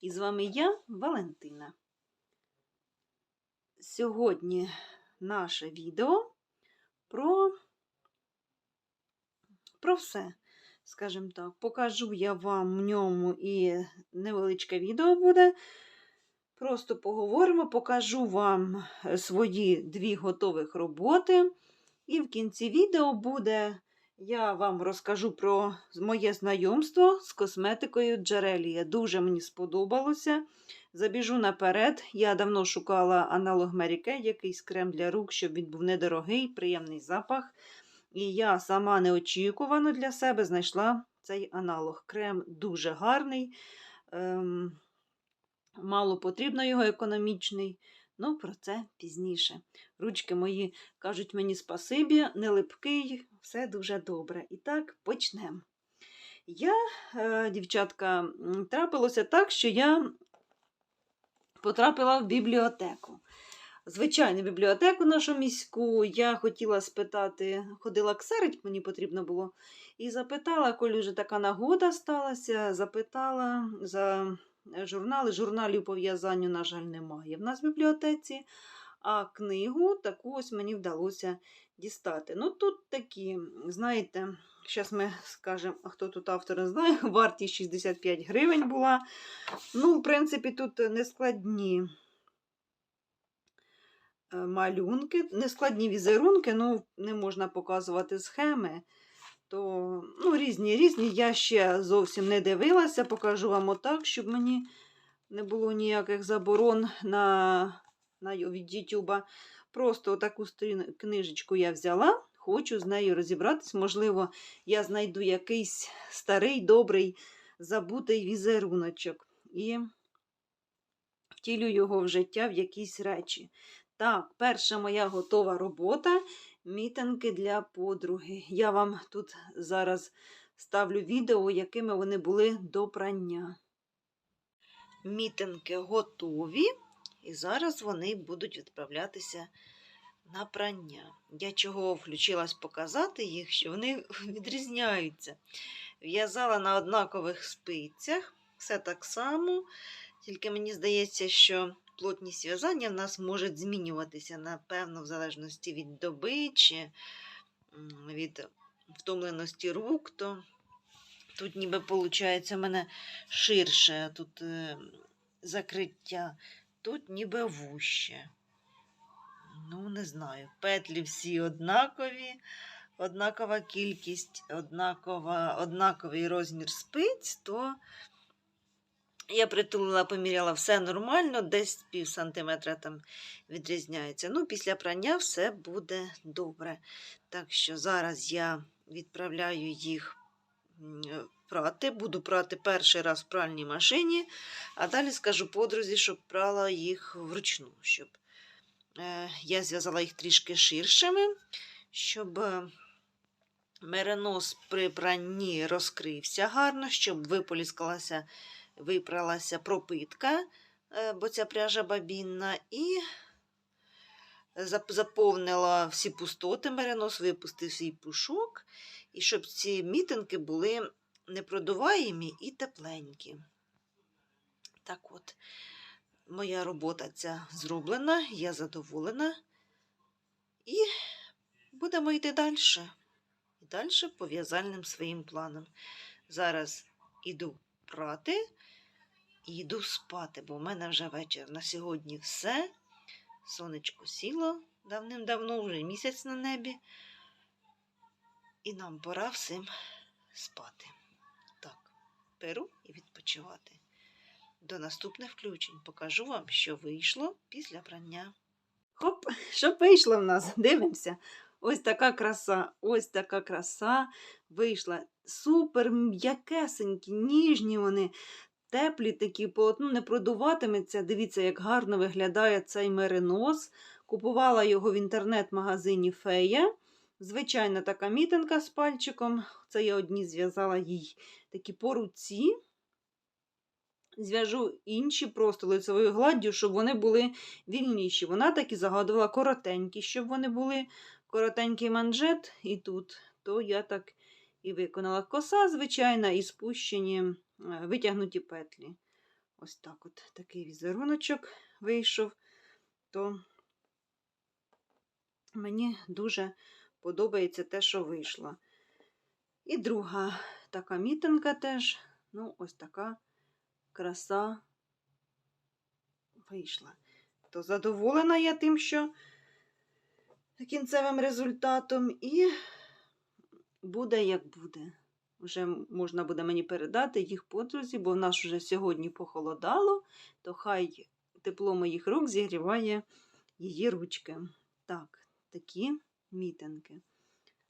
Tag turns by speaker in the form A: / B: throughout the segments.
A: І з вами я, Валентина. Сьогодні наше відео про, про все, скажімо так. Покажу я вам в ньому і невеличке відео буде. Просто поговоримо, покажу вам свої дві готових роботи. І в кінці відео буде, я вам розкажу про моє знайомство з косметикою Джерелія. Дуже мені сподобалося. Забіжу наперед. Я давно шукала аналог Kay, якийсь крем для рук, щоб він був недорогий, приємний запах. І я сама неочікувано для себе знайшла цей аналог. Крем дуже гарний. Ем, мало потрібно його економічний. Ну, про це пізніше. Ручки мої кажуть мені спасибі, не липкий, все дуже добре. І так, почнемо. Я, е, дівчатка, трапилося так, що я потрапила в бібліотеку. Звичайну бібліотеку нашу міську. Я хотіла спитати, ходила ксерить, мені потрібно було, і запитала, коли вже така нагода сталася, запитала за журнали. Журналів по в'язанню, на жаль, немає в нас в бібліотеці. А книгу таку ось мені вдалося дістати. Ну, тут такі, знаєте, зараз ми скажемо, хто тут автор не знає, вартість 65 гривень була. Ну, в принципі, тут нескладні е, малюнки, нескладні візерунки, ну, не можна показувати схеми. То ну, різні різні. Я ще зовсім не дивилася, покажу вам отак, щоб мені не було ніяких заборон на, на від Ютуба. Просто таку книжечку я взяла, хочу з нею розібратись. Можливо, я знайду якийсь старий, добрий, забутий візеруночок і втілю його в життя в якісь речі. Так, перша моя готова робота мітинги для подруги. Я вам тут зараз ставлю відео, якими вони були до прання. Мітинги готові, і зараз вони будуть відправлятися на прання. Я чого включилась показати їх, що вони відрізняються. В'язала на однакових спицях, все так само, тільки мені здається, що плотність в'язання в нас може змінюватися, напевно, в залежності від доби чи від втомленості рук, то тут ніби виходить у мене ширше тут е, закриття, тут ніби вуще. Ну, не знаю. Петлі всі однакові, однакова кількість, однакова, однаковий розмір спиць, то я притулила, поміряла все нормально, десь пів сантиметра там відрізняється. Ну, після прання все буде добре. Так що зараз я відправляю їх прати. Буду прати перший раз в пральній машині, а далі скажу подрузі, щоб прала їх вручну, щоб е, я зв'язала їх трішки ширшими, щоб. е, Меренос при пранні розкрився гарно, щоб виполіскалася випралася пропитка, е, бо ця пряжа бабінна, і заповнила всі пустоти, меринос випустив свій пушок, і щоб ці мітинки були непродуваємі і тепленькі. Так от, моя робота ця зроблена, я задоволена. І будемо йти далі. І далі по в'язальним своїм планам. Зараз іду прати і йду спати, бо в мене вже вечір. На сьогодні все. Сонечко сіло давним-давно, вже місяць на небі. І нам пора всім спати. Так, перу і відпочивати. До наступних включень покажу вам, що вийшло після прання. Хоп, що вийшло в нас? Дивимося. Ось така краса, ось така краса вийшла. Супер м'якесенькі, ніжні вони, теплі такі, полотно не продуватиметься. Дивіться, як гарно виглядає цей меринос. Купувала його в інтернет-магазині Фея. Звичайна така мітинка з пальчиком. Це я одні зв'язала їй такі по руці. Зв'яжу інші просто лицевою гладдю, щоб вони були вільніші. Вона так і загадувала коротенькі, щоб вони були коротенький манжет і тут. То я так і виконала. Коса, звичайна, і спущені витягнуті петлі. Ось так от такий візеруночок вийшов, то мені дуже подобається те, що вийшло. І друга така мітинка теж. Ну, ось така краса вийшла. То задоволена я тим, що кінцевим результатом, і буде як буде. Вже можна буде мені передати їх подрузі, бо в нас вже сьогодні похолодало, то хай тепло моїх рук зігріває її ручки. Так, такі мітинки.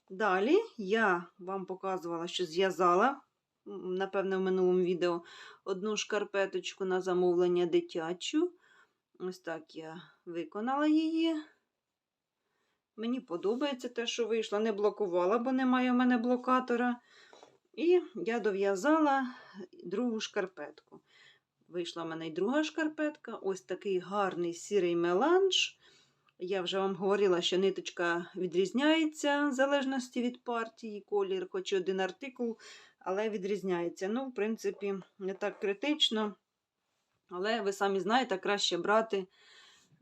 A: Далі я вам показувала, що зв'язала, м, напевно, в минулому відео одну шкарпеточку на замовлення дитячу. Ось так я виконала її. Мені подобається те, що вийшло. Не блокувала, бо немає в мене блокатора. І я дов'язала другу шкарпетку. Вийшла в мене й друга шкарпетка. Ось такий гарний сірий меланж. Я вже вам говорила, що ниточка відрізняється в залежності від партії, колір, хоч і один артикул, але відрізняється. Ну, в принципі, не так критично. Але ви самі знаєте, краще брати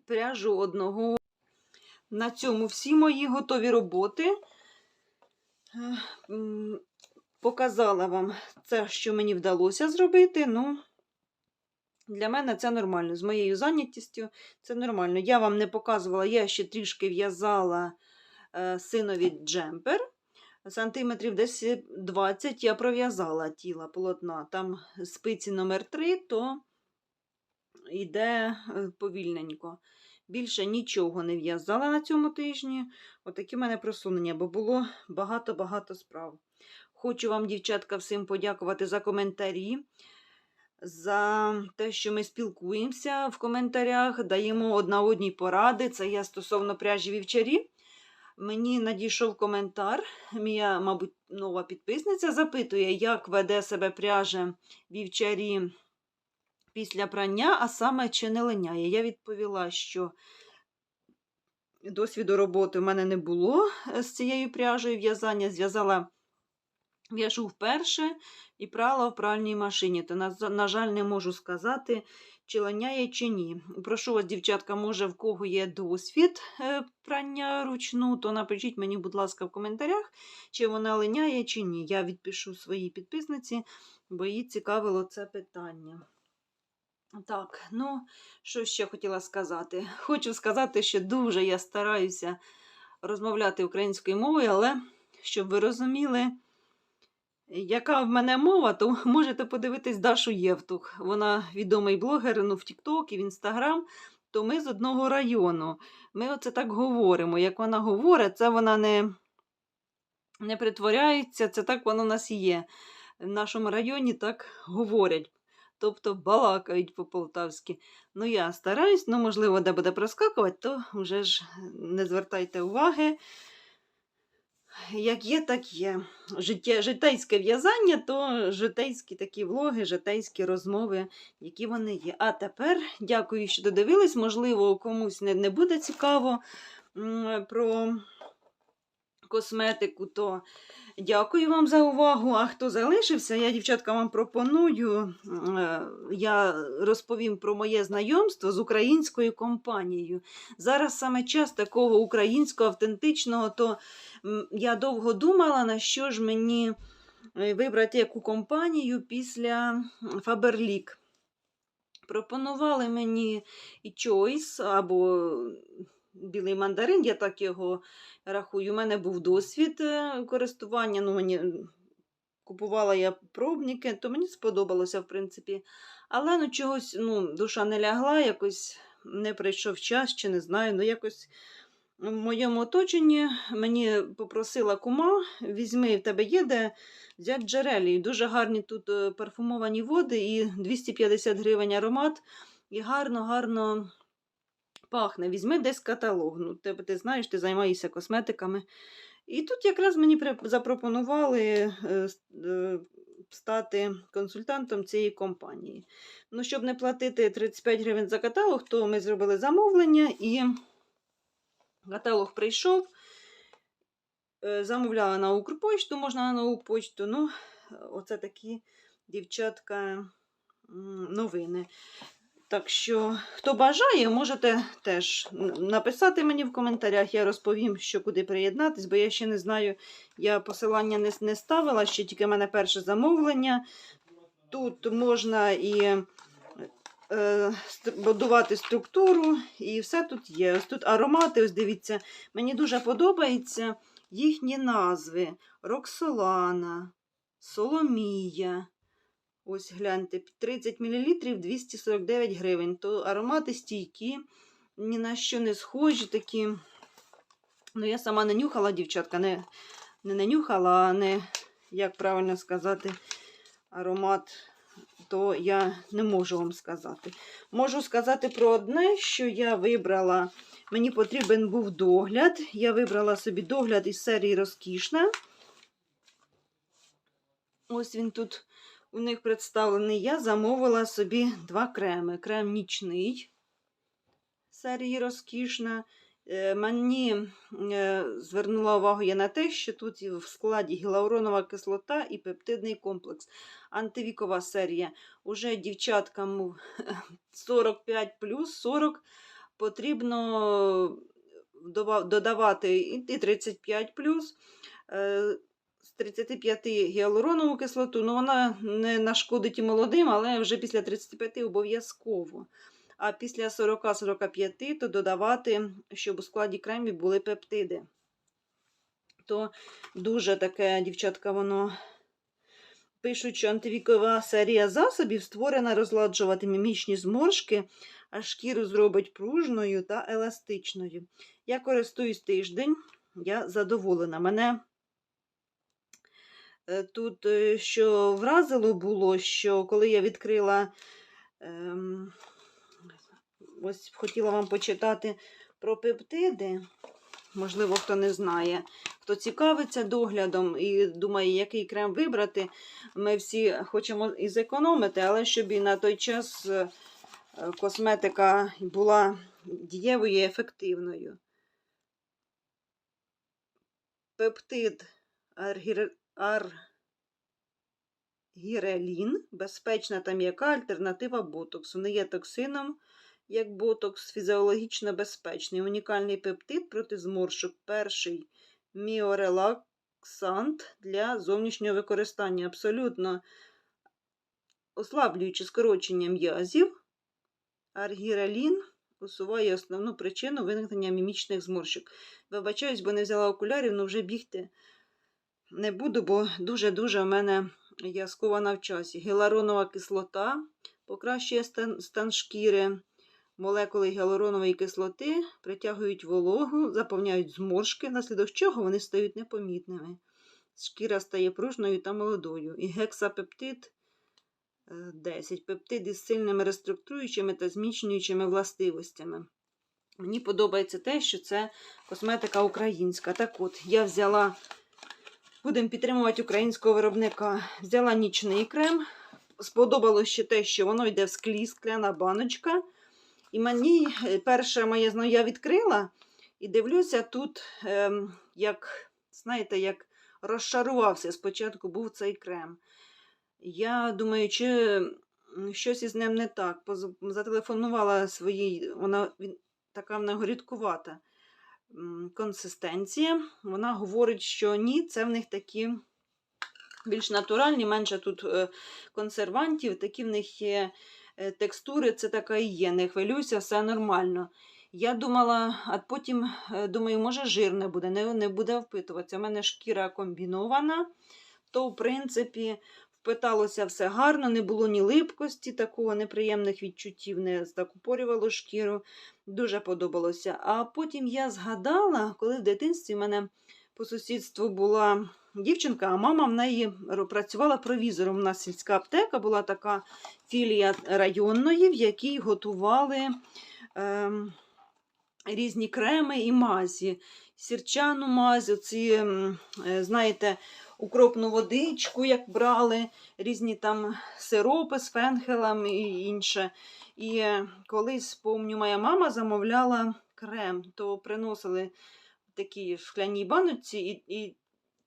A: пряжу одного. На цьому всі мої готові роботи. Показала вам це, що мені вдалося зробити. Ну, для мене це нормально. З моєю зайнятістю це нормально. Я вам не показувала, я ще трішки в'язала е, синові джемпер. Сантиметрів десь 20 я пров'язала тіла полотна. Там спиці номер 3, то йде е, повільненько. Більше нічого не в'язала на цьому тижні. Отакі в мене просунення, бо було багато-багато справ. Хочу вам, дівчатка, всім подякувати за коментарі, за те, що ми спілкуємося в коментарях, даємо одна одній поради. Це я стосовно пряжі вівчарі. Мені надійшов коментар. Моя, мабуть, нова підписниця запитує, як веде себе пряжа вівчарі після прання, а саме чи не линяє. Я відповіла, що досвіду роботи в мене не було з цією пряжею в'язання. Зв'язала в'яжу вперше і прала в пральній машині. То, на, жаль, не можу сказати, чи линяє, чи ні. Прошу вас, дівчатка, може, в кого є досвід е, прання ручну, то напишіть мені, будь ласка, в коментарях, чи вона линяє, чи ні. Я відпишу своїй підписниці, бо їй цікавило це питання. Так, ну, що ще хотіла сказати? Хочу сказати, що дуже я стараюся розмовляти українською мовою, але щоб ви розуміли, яка в мене мова, то можете подивитись Дашу Євтух. Вона відомий блогер ну, в TikTok і в Instagram, то ми з одного району. Ми оце так говоримо. Як вона говорить, це вона не, не притворяється, це так воно в нас і є. В нашому районі так говорять. Тобто балакають по-полтавськи. Ну, я стараюсь, ну, можливо, де буде проскакувати, то вже ж не звертайте уваги. Як є, так є. Життя, житейське в'язання, то житейські такі влоги, житейські розмови, які вони є. А тепер дякую, що додивились. Можливо, комусь не, не буде цікаво про косметику, то дякую вам за увагу. А хто залишився, я, дівчатка, вам пропоную. е, Я розповім про моє знайомство з українською компанією. Зараз саме час такого українського автентичного, то я довго думала, на що ж мені е, вибрати яку компанію після Faberlic. Пропонували мені і Choice або білий мандарин, я так його рахую. У мене був досвід е, користування. Ну, мені купувала я пробники, то мені сподобалося, в принципі. Але ну, чогось ну, душа не лягла, якось не прийшов час, чи не знаю. Ну, якось в моєму оточенні мені попросила кума, візьми, в тебе є де взяти джерелі. Дуже гарні тут е, парфумовані води і 250 гривень аромат. І гарно-гарно пахне. Візьми десь каталог. Ну, ти, ти знаєш, ти займаєшся косметиками. І тут якраз мені запропонували е, е, стати консультантом цієї компанії. Ну, щоб не платити 35 гривень за каталог, то ми зробили замовлення і каталог прийшов. Е, Замовляла на Укрпочту, можна на нову почту. Ну, оце такі дівчатка, новини. Так що, хто бажає, можете теж написати мені в коментарях, я розповім, що куди приєднатись, бо я ще не знаю, я посилання не, не ставила, ще тільки в мене перше замовлення. Тут можна і е, будувати структуру, і все тут є. Ось тут аромати, ось дивіться, мені дуже подобаються їхні назви: Роксолана, Соломія. Ось гляньте, 30 мл 249 гривень. То аромати стійкі, ні на що не схожі такі. Ну, я сама не нюхала, дівчатка, не, не, не нюхала, а не, як правильно сказати, аромат, то я не можу вам сказати. Можу сказати про одне, що я вибрала. Мені потрібен був догляд. Я вибрала собі догляд із серії Розкішна. Ось він тут у них представлений. Я замовила собі два креми. Крем нічний серії Розкішна. Е, Мені е, звернула увагу я на те, що тут в складі гіалуронова кислота і пептидний комплекс. Антивікова серія. Уже дівчаткам 45 плюс 40 потрібно додавати і 35 е, з 35 гіалуронову кислоту. Ну, вона не нашкодить і молодим, але вже після 35 обов'язково. А після 40-45 то додавати, щоб у складі кремів були пептиди. То дуже таке, дівчатка, воно пишуть, що антивікова серія засобів створена розладжувати мімічні зморшки, а шкіру зробить пружною та еластичною. Я користуюсь тиждень, я задоволена. Мене тут е, що вразило було, що коли я відкрила, ем, ось хотіла вам почитати про пептиди. Можливо, хто не знає, хто цікавиться доглядом і думає, який крем вибрати. Ми всі хочемо і зекономити, але щоб і на той час е, е, косметика була дієвою і ефективною. Пептид аргір... аргірелін безпечна та м'яка альтернатива ботоксу. Не є токсином, як ботокс, фізіологічно безпечний. Унікальний пептид проти зморшок. Перший міорелаксант для зовнішнього використання. Абсолютно ослаблюючи скорочення м'язів. Аргірелін усуває основну причину виникнення мімічних зморшок. Вибачаюсь, бо не взяла окулярів, але вже бігти не буду, бо дуже-дуже в мене я скована в часі. Гіалуронова кислота покращує стан, стан шкіри. Молекули гіалуронової кислоти притягують вологу, заповняють зморшки, наслідок чого вони стають непомітними. Шкіра стає пружною та молодою. І гексапептид е, 10. Пептиди з сильними реструктуючими та зміцнюючими властивостями. Мені подобається те, що це косметика українська. Так от, я взяла, будемо підтримувати українського виробника. Взяла нічний крем. Сподобалось ще те, що воно йде в склі, скляна баночка. І мені е, перше моє зно я відкрила і дивлюся, тут, ем, як, знаєте, як розшарувався. Спочатку був цей крем. Я думаю, чи щось із ним не так. Зателефонувала своїй, вона така в нього рідкувата м, консистенція. Вона говорить, що ні, це в них такі більш натуральні, менше тут е, консервантів, такі в них є е, текстури, це така і є. Не хвилюйся, все нормально. Я думала, а потім е, думаю, може жир не буде, не, не буде впитуватися. У мене шкіра комбінована, то, в принципі, впиталося все гарно, не було ні липкості, такого неприємних відчуттів, не закупорювало шкіру. Дуже подобалося. А потім я згадала, коли в дитинстві в мене по сусідству була дівчинка, а мама в неї працювала провізором. У нас сільська аптека була така філія районної, в якій готували ем, різні креми і мазі. Сірчану мазь, оці, е, знаєте, укропну водичку, як брали, різні там сиропи з фенхелем і інше. І е, колись, помню, моя мама замовляла крем, то приносили в такій шкляній баночці, і, і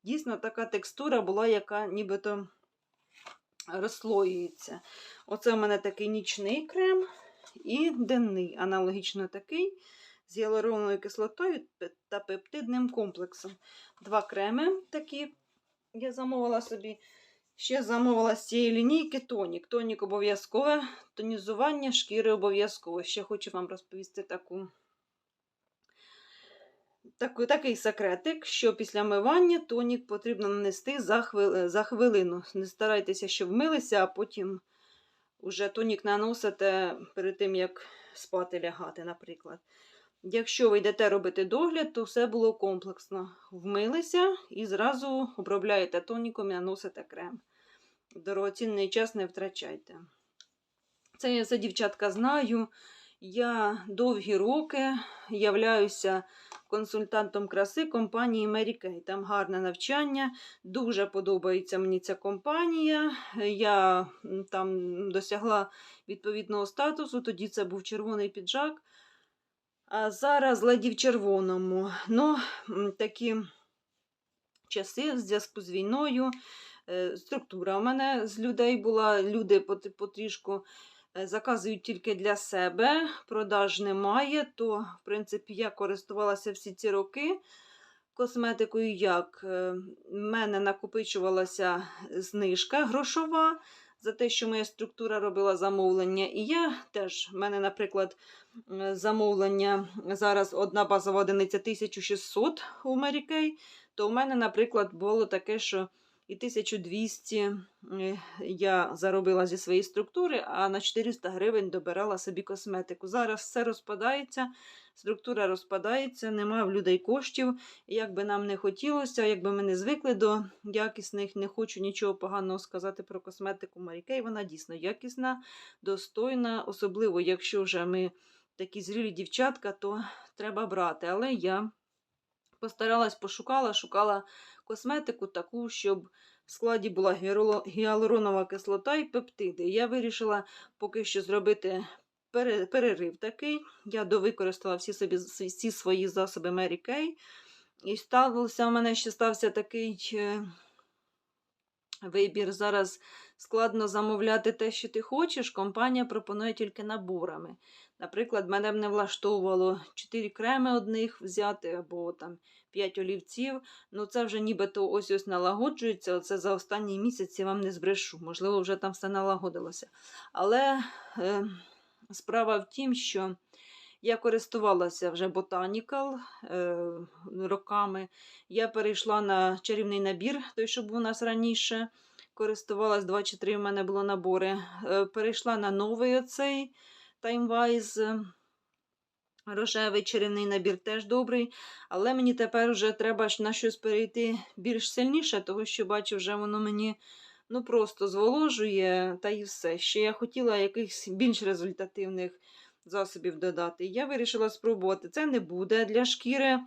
A: дійсно така текстура була, яка нібито
B: розслоюється. Оце в мене такий нічний крем і денний, аналогічно такий з гіалуроновою кислотою та пептидним комплексом. Два креми такі я замовила собі. Ще замовила з цієї лінійки тонік. Тонік обов'язкове, тонізування шкіри обов'язково. Ще хочу вам розповісти таку, таку, такий секретик, що після мивання тонік потрібно нанести за, хвили, за хвилину. Не старайтеся, щоб вмилися, а потім уже тонік наносите перед тим, як спати лягати, наприклад. Якщо ви йдете робити догляд, то все було комплексно. Вмилися і зразу обробляєте тоніком і наносите крем. Дорогоцінний час не втрачайте. Це я все, дівчатка, знаю. Я довгі роки являюся консультантом краси компанії Mary Kay. Там гарне навчання. Дуже подобається мені ця компанія. Я там досягла відповідного статусу, тоді це був червоний піджак. А зараз леді в червоному. Ну, такі часи в зв'язку з війною. е, Структура у мене з людей була. Люди потрішку е, заказують тільки для себе, продаж немає. То, в принципі, я користувалася всі ці роки косметикою. Як Е, в мене накопичувалася знижка грошова за те, що моя структура робила замовлення. І я теж, в мене, наприклад, замовлення зараз одна базова одиниця 1600 у Kay, то у мене, наприклад, було таке, що і 1200 е, я заробила зі своєї структури, а на 400 гривень добирала собі косметику. Зараз все розпадається, структура розпадається, немає в людей коштів. Як би нам не хотілося, якби ми не звикли до якісних, не хочу нічого поганого сказати про косметику Kay, Вона дійсно якісна, достойна, особливо якщо вже ми такі зрілі дівчатка, то треба брати. Але я постаралась, пошукала, шукала косметику таку, щоб в складі була гіалуро- гіалуронова кислота і пептиди. Я вирішила поки що зробити перерив такий. Я довикористала всі, собі, всі свої засоби Mary Kay. І ставився, у мене ще стався такий вибір. Зараз складно замовляти те, що ти хочеш. Компанія пропонує тільки наборами. Наприклад, мене б не влаштовувало 4 креми одних взяти або там 5 олівців. Ну, це вже нібито ось ось налагоджується. Оце за останній місяць я вам не збрешу. Можливо, вже там все налагодилося. Але е, справа в тім, що я користувалася вже Botanical е, роками. Я перейшла на чарівний набір, той, що був у нас раніше. Користувалась 2 чи 3 в мене було набори. Е, перейшла на новий оцей Timewise. Рожевий чарівний набір теж добрий, але мені тепер вже треба на щось перейти більш сильніше, тому що бачу, вже воно мені ну, просто зволожує та і все. Ще я хотіла якихось більш результативних засобів додати. Я вирішила спробувати. Це не буде для шкіри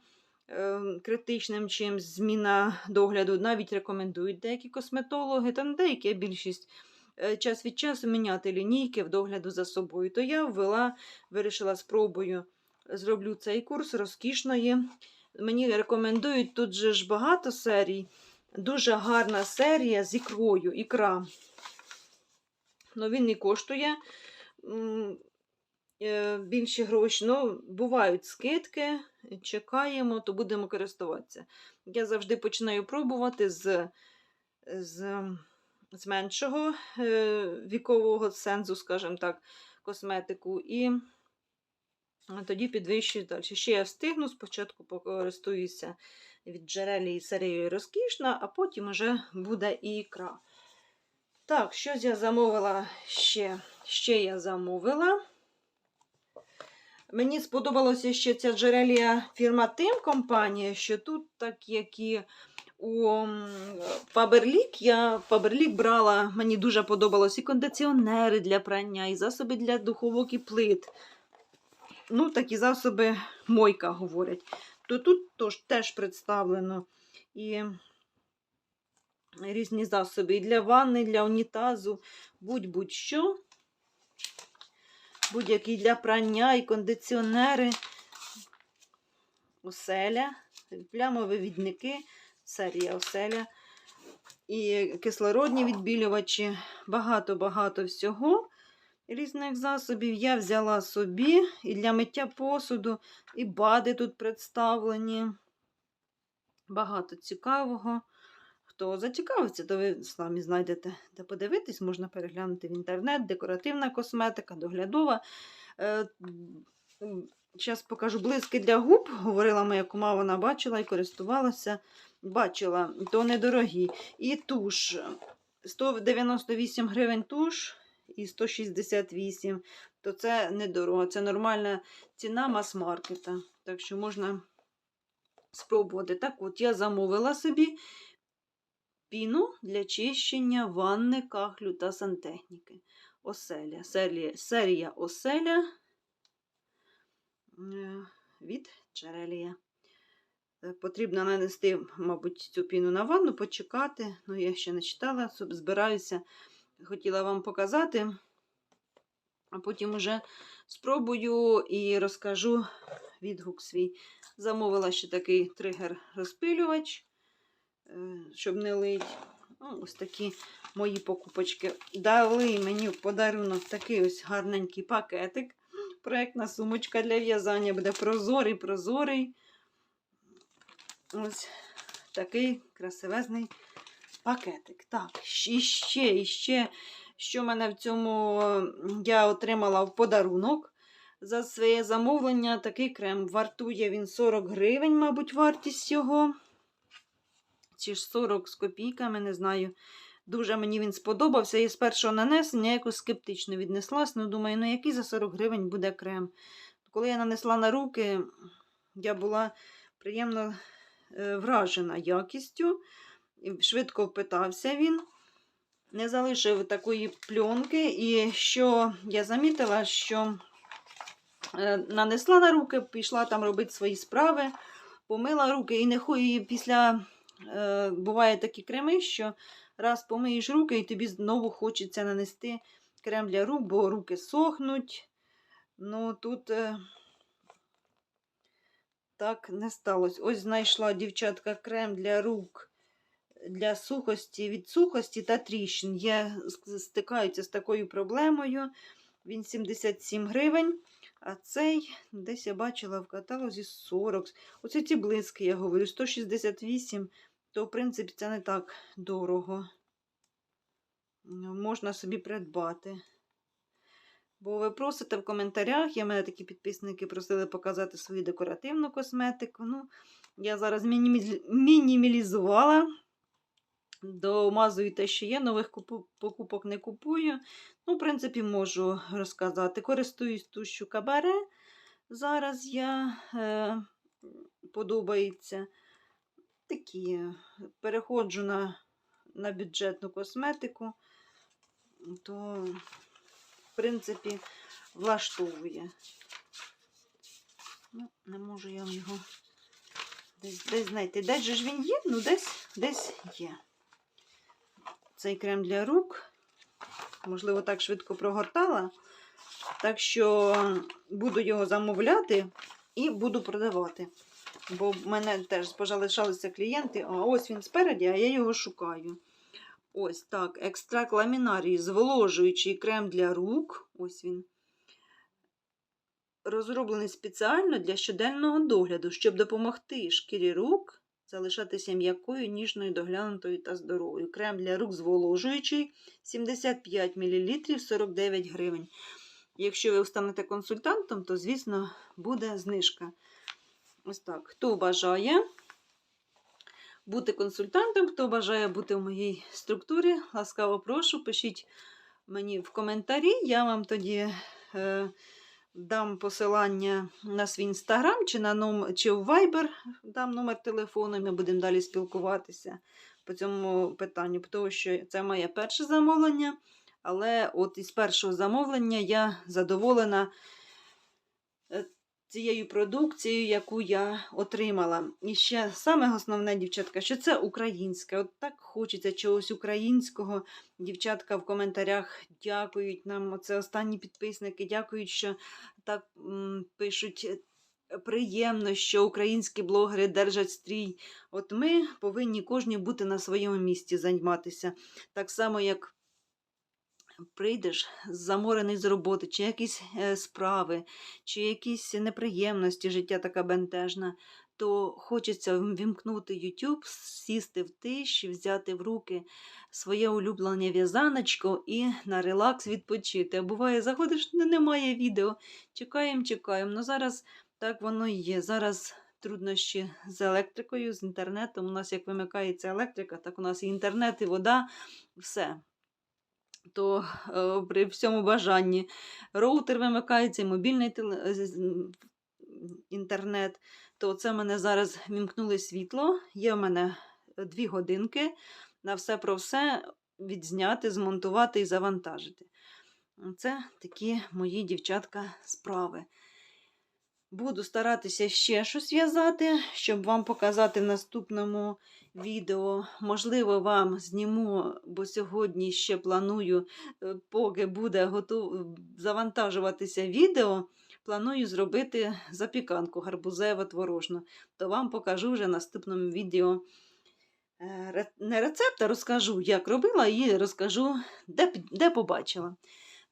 B: е, критичним чимсь зміна догляду. Навіть рекомендують деякі косметологи, та не деякі, більшість. е, Час від часу міняти лінійки в догляду за собою. То я ввела, вирішила спробую зроблю цей курс розкішної. Мені рекомендують тут же ж багато серій. Дуже гарна серія з ікрою. Ікра. Ну, він не коштує е, більші гроші. Ну, бувають скидки, чекаємо, то будемо користуватися. Я завжди починаю пробувати з, з, з меншого е, вікового сенсу, скажімо так, косметику. І тоді підвищую далі. Ще я встигну, спочатку покористуюся від джерелі і серією розкішна, а потім вже буде і ікра. Так, щось я замовила ще. Ще я замовила. Мені сподобалося ще ця джерелія фірма Тим компанія, що тут, так як і у Фаберлік, я Фаберлік брала, мені дуже подобалось і кондиціонери для прання, і засоби для духовок і плит ну, такі засоби мойка говорять. То тут тож, теж представлено і різні засоби і для ванни, і для унітазу, будь-будь-що. Будь-які для прання і кондиціонери, оселя, плямові відники, серія оселя. і кислородні відбілювачі, багато-багато всього різних засобів. Я взяла собі і для миття посуду, і бади тут представлені. Багато цікавого. Хто зацікавиться, то ви самі знайдете де подивитись, можна переглянути в інтернет, декоративна косметика, доглядова. Зараз покажу блиски для губ. Говорила моя кума, вона бачила і користувалася. Бачила, то недорогі. І туш. 198 гривень туш і 168. То це недорого. Це нормальна ціна мас-маркета. Так що можна спробувати. Так от, я замовила собі піну для чищення ванни, кахлю та сантехніки. Оселя. Серія, серія оселя е, від Джерелія. Е, Потрібно нанести, мабуть, цю піну на ванну, почекати. Ну, я ще не читала, збираюся. Хотіла вам показати, а потім уже спробую і розкажу відгук свій. Замовила ще такий тригер-розпилювач, е, щоб не лить. Ну, ось такі мої покупочки. Дали мені подарунок такий ось гарненький пакетик. Проєктна сумочка для в'язання буде прозорий, прозорий. Ось такий красивезний пакетик. Так, і ще, і ще, що мене в цьому я отримала в подарунок за своє замовлення. Такий крем. Вартує він 40 гривень, мабуть, вартість його. Чи ж 40 з копійками, не знаю. Дуже мені він сподобався. І з першого нанесення якось скептично віднеслась. Ну, думаю, ну який за 40 гривень буде крем. Коли я нанесла на руки, я була приємно е, вражена якістю. Швидко впитався він. Не залишив такої пленки. І що я замітила, що е, нанесла на руки, пішла там робити свої справи, помила руки і не хої після. Е, буває такі креми, що раз помиєш руки, і тобі знову хочеться нанести крем для рук, бо руки сохнуть. Ну, тут е, так не сталося. Ось знайшла дівчатка крем для рук для сухості від сухості та тріщин. Я стикаюся з такою проблемою. Він 77 гривень. А цей десь я бачила в каталозі 40. Оце ці блиски, я говорю, 168, то, в принципі, це не так дорого. Можна собі придбати. Бо ви просите в коментарях, я мене такі підписники просили показати свою декоративну косметику. Ну, я зараз мініміз- мінімалізувала. Домазую те, що є, нових покупок не купую. Ну, в принципі, можу розказати. Користуюсь тушю кабаре. Зараз я е, подобається. Такі. Переходжу на, на бюджетну косметику, то, в принципі, влаштовує. Ну, не можу я його десь, десь знайти. Десь же ж він є? Ну, десь, десь є. Цей крем для рук. Можливо, так швидко прогортала. Так що буду його замовляти і буду продавати. Бо в мене теж залишалися клієнти. А ось він спереді, а я його шукаю. Ось так. Екстракт ламінарії, зволожуючий крем для рук. Ось він. Розроблений спеціально для щоденного догляду, щоб допомогти шкірі рук залишатися м'якою, ніжною, доглянутою та здоровою. Крем для рук зволожуючий 75 мл 49 гривень. Якщо ви станете консультантом, то, звісно, буде знижка. Ось так. Хто бажає бути консультантом, хто бажає бути в моїй структурі, ласкаво прошу, пишіть мені в коментарі. Я вам тоді е, дам посилання на свій інстаграм чи, на ном... чи в Viber дам номер телефону, і ми будемо далі спілкуватися по цьому питанню, тому що це моє перше замовлення. Але от із першого замовлення я задоволена цією продукцією, яку я отримала. І ще саме основне, дівчатка, що це українське. От так хочеться чогось українського. Дівчатка в коментарях дякують нам. Оце останні підписники дякують, що так м, пишуть приємно, що українські блогери держать стрій. От ми повинні кожні бути на своєму місці займатися. Так само, як прийдеш заморений з роботи, чи якісь е, справи, чи якісь неприємності, життя така бентежна, то хочеться вімкнути YouTube, сісти в тиші, взяти в руки своє улюблене в'язаночко і на релакс відпочити. А буває, заходиш, немає відео. Чекаємо, чекаємо. Ну зараз так воно і є. Зараз труднощі з електрикою, з інтернетом. У нас як вимикається електрика, так у нас і інтернет, і вода, все. То е, при всьому бажанні роутер вимикається, і мобільний інтернет. То це в мене зараз вімкнули світло. Є в мене дві годинки на все про все відзняти, змонтувати і завантажити. Це такі мої дівчатка справи. Буду старатися ще щось в'язати, щоб вам показати в наступному відео. Можливо, вам зніму, бо сьогодні ще планую, е, поки буде готов... завантажуватися відео, планую зробити запіканку гарбузево творожну. То вам покажу вже в наступному відео. Е, Не рецепт, а розкажу, як робила, і розкажу, де, де побачила.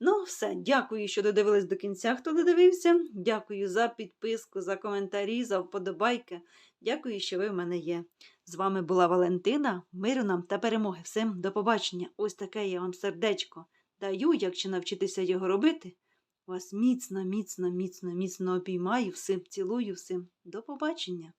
B: Ну, все, дякую, що додивились до кінця, хто додивився. Дякую за підписку, за коментарі, за вподобайки. Дякую, що ви в мене є. З вами була Валентина. Миру нам та перемоги. Всім до побачення. Ось таке я вам сердечко даю, якщо навчитися його робити. Вас міцно, міцно, міцно, міцно обіймаю всім, цілую всім. До побачення.